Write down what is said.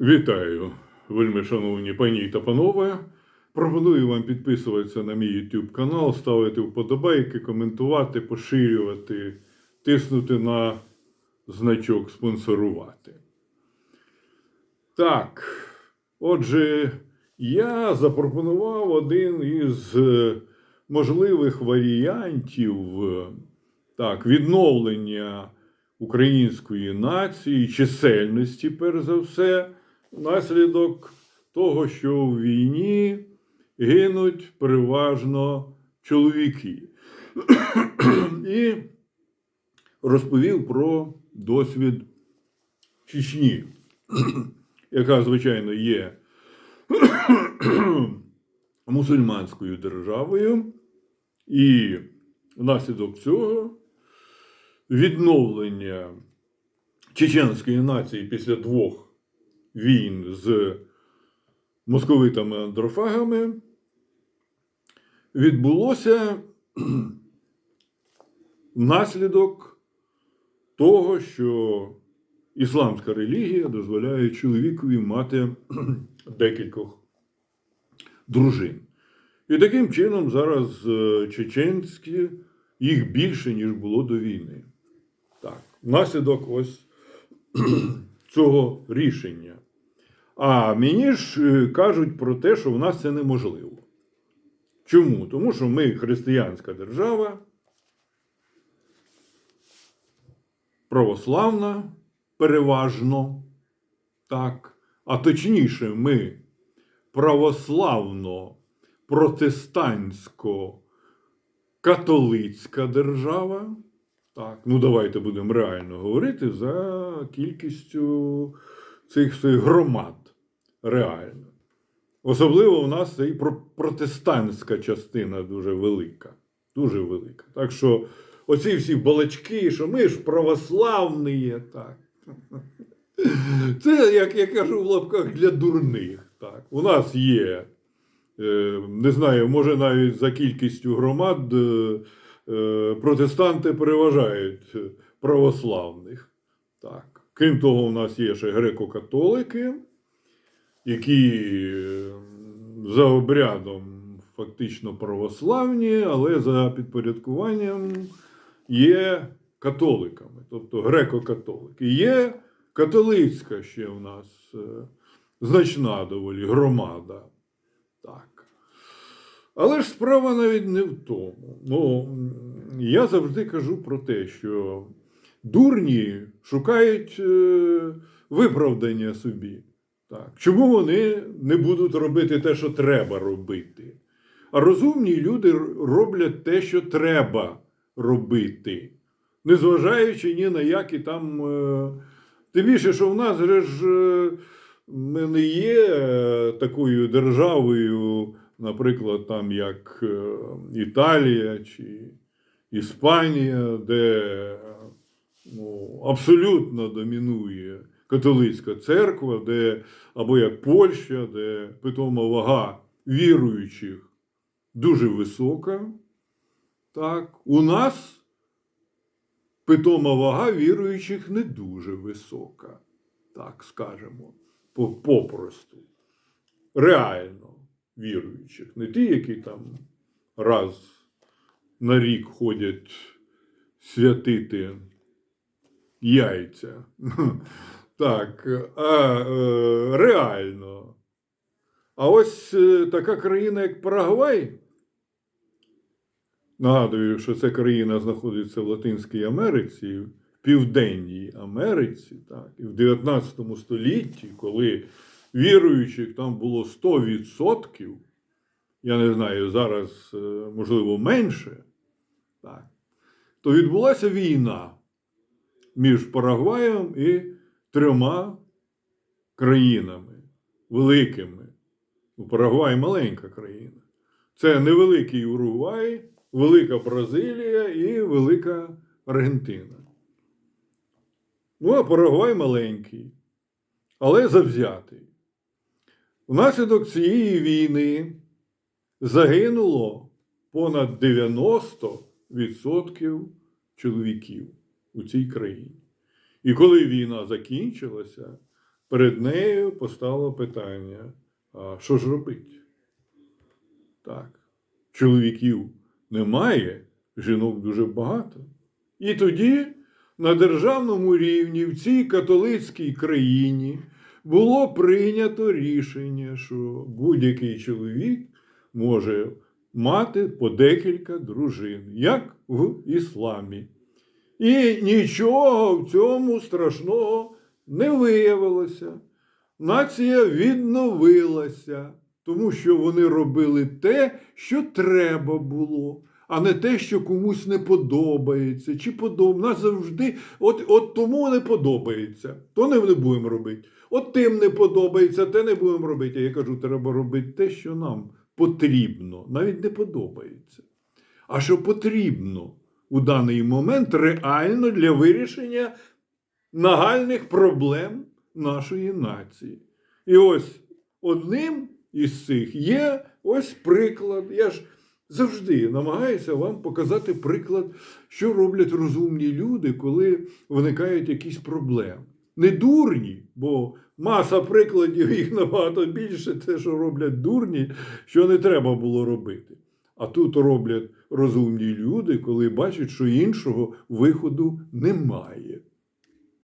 Вітаю, вельми шановні пані та панове. Пропоную вам підписуватися на мій YouTube канал, ставити вподобайки, коментувати, поширювати, тиснути на значок спонсорувати. Так, отже, я запропонував один із е, можливих варіантів е, так, відновлення української нації, чисельності, перш за все, внаслідок того, що в війні гинуть переважно чоловіки. І розповів про досвід Чечні, яка, звичайно, є мусульманською державою, і внаслідок цього відновлення чеченської нації після двох війн з московитами-андрофагами відбулося внаслідок того, що ісламська релігія дозволяє чоловікові мати декількох дружин. І таким чином зараз е, чеченські їх більше, ніж було до війни. Так, внаслідок ось цього рішення. А мені ж е, кажуть про те, що в нас це неможливо. Чому? Тому що ми християнська держава, православна переважно, так, а точніше, ми православно протестантсько католицька держава. Так, ну давайте будемо реально говорити за кількістю цих всіх громад. Реально. Особливо у нас і протестантська частина дуже велика. Дуже велика. Так що оці всі балачки, що ми ж православні, так. Це, як я кажу в лапках, для дурних. Так. У нас є, е, не знаю, може навіть за кількістю громад е, е, протестанти переважають православних. Так. Крім того, у нас є ще греко-католики, які е, за обрядом фактично православні, але за підпорядкуванням є католиками, тобто греко-католики. Є католицька ще в нас е, значна доволі громада. Так. Але ж справа навіть не в тому. Ну, я завжди кажу про те, що дурні шукають е, виправдання собі. Так. Чому вони не будуть робити те, що треба робити? А розумні люди роблять те, що треба робити, незважаючи ні на які там. Е... Тим більше, що в нас же ж е, ми не є е, такою державою, наприклад, там як Італія чи Іспанія, де ну, абсолютно домінує католицька церква, де, або як Польща, де питома вага віруючих дуже висока. Так, у нас питома вага віруючих не дуже висока, так скажемо, попросту. Реально віруючих. Не ті, які там раз на рік ходять святити яйця. Так, а е, реально. А ось е, така країна, як Парагвай, нагадую, що ця країна знаходиться в Латинській Америці, в Південній Америці, так, і в 19 столітті, коли віруючих там було 100%, я не знаю, зараз, е, можливо, менше, так, то відбулася війна між Парагваєм і трьома країнами великими. Ну, Парагвай маленька країна. Це невеликий Уругвай, велика Бразилія і велика Аргентина. Ну, а Парагвай маленький, але завзятий. Внаслідок цієї війни загинуло понад 90% чоловіків у цій країні. І коли війна закінчилася, перед нею постало питання: а що ж робити? Так, чоловіків немає, жінок дуже багато. І тоді на державному рівні в цій католицькій країні було прийнято рішення, що будь-який чоловік може мати по декілька дружин, як в ісламі. І нічого в цьому страшного не виявилося. Нація відновилася, тому що вони робили те, що треба було, а не те, що комусь не подобається. Чи подоб... Нас завжди, от, от тому не подобається, то не, не будемо робити. От тим не подобається, те не будемо робити. Я кажу, треба робити те, що нам потрібно, навіть не подобається. А що потрібно у даний момент реально для вирішення нагальних проблем нашої нації. І ось одним із цих є ось приклад. Я ж завжди намагаюся вам показати приклад, що роблять розумні люди, коли виникають якісь проблеми. Не дурні, бо маса прикладів їх набагато більше, те, що роблять дурні, що не треба було робити. А тут роблять розумні люди, коли бачать, що іншого виходу немає.